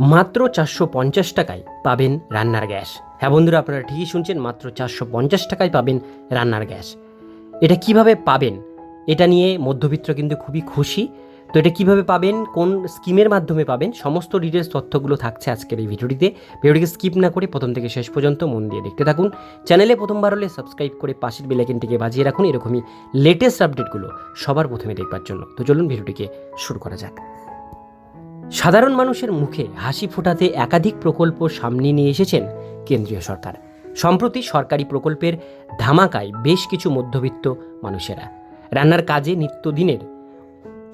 মাত্র চারশো পঞ্চাশ টাকায় পাবেন রান্নার গ্যাস। হ্যাঁ বন্ধুরা, আপনারা ঠিকই শুনছেন, মাত্র চারশো পঞ্চাশ টাকায় পাবেন রান্নার গ্যাস। এটা কীভাবে পাবেন? এটা নিয়ে মধ্যবিত্ত কিন্তু খুবই খুশি। তো এটা কীভাবে পাবেন? কোন স্কিমের মাধ্যমে পাবেন? সমস্ত ডিটেলস তথ্যগুলো থাকছে আজকের এই ভিডিওটিতে। ভিডিওটিকে স্কিপ না করে প্রথম থেকে শেষ পর্যন্ত মন দিয়ে দেখতে থাকুন। চ্যানেলে প্রথমবার হলে সাবস্ক্রাইব করে পাশের বেলাইকেনটিকে বাজিয়ে রাখুন। এরকমই লেটেস্ট আপডেটগুলো সবার প্রথমে দেখবার জন্য। তো চলুন ভিডিওটিকে শুরু করা যাক। সাধারণ মানুষের মুখে হাসি ফোটাতে একাধিক প্রকল্প সামনে নিয়ে এসেছেন কেন্দ্রীয় সরকার। সম্প্রতি সরকারি প্রকল্পের ধামাকায় বেশ কিছু মধ্যবিত্ত মানুষেরা। রান্নার কাজে নিত্যদিনের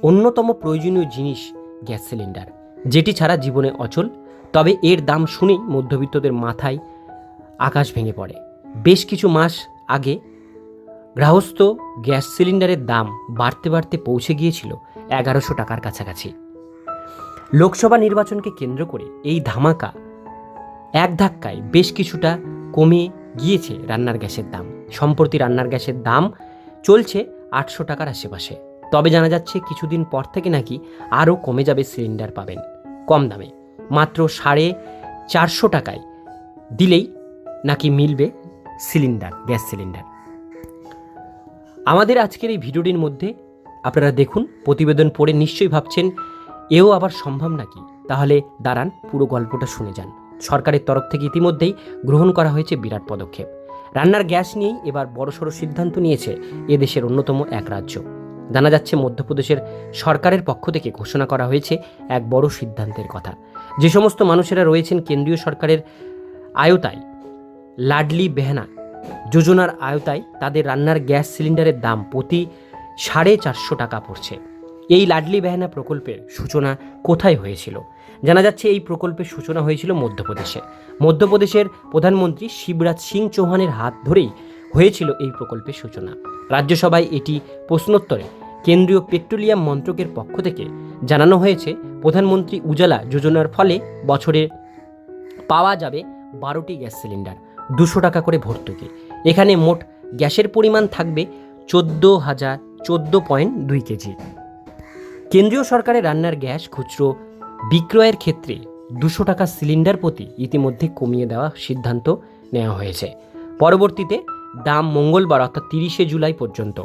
অন্যতম প্রয়োজনীয় জিনিস গ্যাস সিলিন্ডার, যেটি ছাড়া জীবনে অচল, তবে এর দাম শুনেই মধ্যবিত্তদের মাথায় আকাশ ভেঙে পড়ে। বেশ কিছু মাস আগে গৃহস্থ গ্যাস সিলিন্ডারের দাম বাড়তে বাড়তে পৌঁছে গিয়েছিল এগারোশো টাকার কাছাকাছি। লোকসভা নির্বাচনকে কেন্দ্র করে এই ধামাকা এক ধাক্কায় বেশ কিছুটা কমে গিয়েছে রান্নার গ্যাসের দাম। সম্প্রতি রান্নার গ্যাসের দাম চলছে আটশো টাকার আশেপাশে। তবে জানা যাচ্ছে কিছুদিন পর থেকে নাকি আরও কমে যাবে সিলিন্ডার পাবেন কম দামে। মাত্র সাড়ে চারশো টাকায় দিলেই নাকি মিলবে সিলিন্ডার, গ্যাস সিলিন্ডার। আমাদের আজকের এই ভিডিওটির মধ্যে আপনারা দেখুন, প্রতিবেদন পড়ে নিশ্চয়ই ভাবছেন এও আবার সম্ভব নাকি? তাহলে দাঁড়ান, পুরো গল্পটা শুনে যান। সরকারের তরফ থেকে ইতিমধ্যেই গ্রহণ করা হয়েছে বিরাট পদক্ষেপ। রান্নার গ্যাস নিয়েই এবার বড়সড় সিদ্ধান্ত নিয়েছে এদেশের অন্যতম এক রাজ্য। জানা যাচ্ছে, মধ্যপ্রদেশের সরকারের পক্ষ থেকে ঘোষণা করা হয়েছে এক বড় সিদ্ধান্তের কথা। যে সমস্ত মানুষেরা রয়েছেন কেন্দ্রীয় সরকারের আয়তায়, লাডলি বেহনা যোজনার আয়তায়, তাদের রান্নার গ্যাস সিলিন্ডারের দাম প্রতি সাড়ে চারশো টাকা পড়ছে। এই লাডলি বেহানা প্রকল্পের সূচনা কোথায় হয়েছিল? জানা যাচ্ছে এই প্রকল্পের সূচনা হয়েছিল মধ্যপ্রদেশে। মধ্যপ্রদেশের প্রধানমন্ত্রী শিবরাজ সিং চৌহানের হাত ধরেই হয়েছিল এই প্রকল্পের সূচনা। রাজ্যসভায় এটি প্রশ্নোত্তরে কেন্দ্রীয় পেট্রোলিয়াম মন্ত্রকের পক্ষ থেকে জানানো হয়েছে, প্রধানমন্ত্রী উজালা যোজনার ফলে বছরে পাওয়া যাবে বারোটি গ্যাস সিলিন্ডার, দুশো টাকা করে ভর্তুকি। এখানে মোট গ্যাসের পরিমাণ থাকবে চোদ্দ হাজার চোদ্দ পয়েন্ট দুই কেজি। কেন্দ্রীয় সরকারের রান্নার গ্যাস, খুচরো বিক্রয়ের ক্ষেত্রে দুশো টাকা সিলিন্ডার প্রতি ইতিমধ্যে কমিয়ে দেওয়া সিদ্ধান্ত নেওয়া হয়েছে। পরবর্তীতে দাম মঙ্গলবার অর্থাৎ তিরিশে জুলাই পর্যন্ত।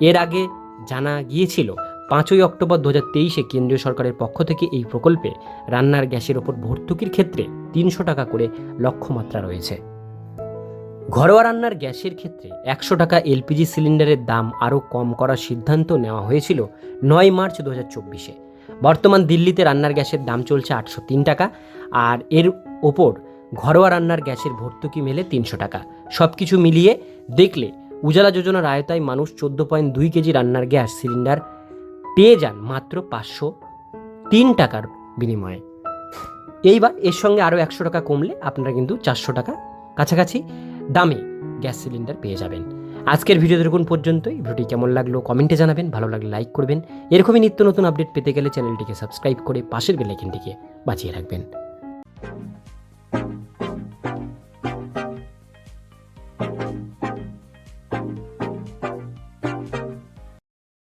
এর আগে জানা গিয়েছিল, পাঁচই অক্টোবর দু তেইশে কেন্দ্রীয় সরকারের পক্ষ থেকে এই প্রকল্পে রান্নার গ্যাসের ওপর ভর্তুকির ক্ষেত্রে তিনশো টাকা করে লক্ষ্যমাত্রা রয়েছে। ঘরোয়া রান্নার গ্যাসের ক্ষেত্রে একশো টাকা এলপিজি সিলিন্ডারের দাম আরও কম করার সিদ্ধান্ত নেওয়া হয়েছিল নয় মার্চ দু হাজার চব্বিশে। বর্তমান দিল্লিতে রান্নার গ্যাসের দাম চলছে আটশো তিন টাকা আর এর ওপর ঘরোয়া রান্নার গ্যাসের ভর্তুকি মেলে তিনশো টাকা। সব কিছু মিলিয়ে দেখলে উজালা যোজনার আয়তায় মানুষ চোদ্দ পয়েন্ট দুই কেজি রান্নার গ্যাস সিলিন্ডার পেয়ে যান মাত্র পাঁচশো তিন টাকার বিনিময়ে। এইবার এর সঙ্গে আরও একশো টাকা কমলে আপনারা কিন্তু চারশো টাকা কাছাকাছি দামে গ্যাস সিলিন্ডার পেয়ে যাবেন। আজকের ভিডিও দেখুন পর্যন্তই। ভিডিওটি কেমন লাগল কমেন্টে জানাবেন, ভালো লাগলে লাইক করবেন। এরকমই নিত্য নতুন আপডেট পেতে গেলে চ্যানেলটিকে সাবস্ক্রাইব করে পাশের বেলাইকেনটিকে বাঁচিয়ে রাখবেন।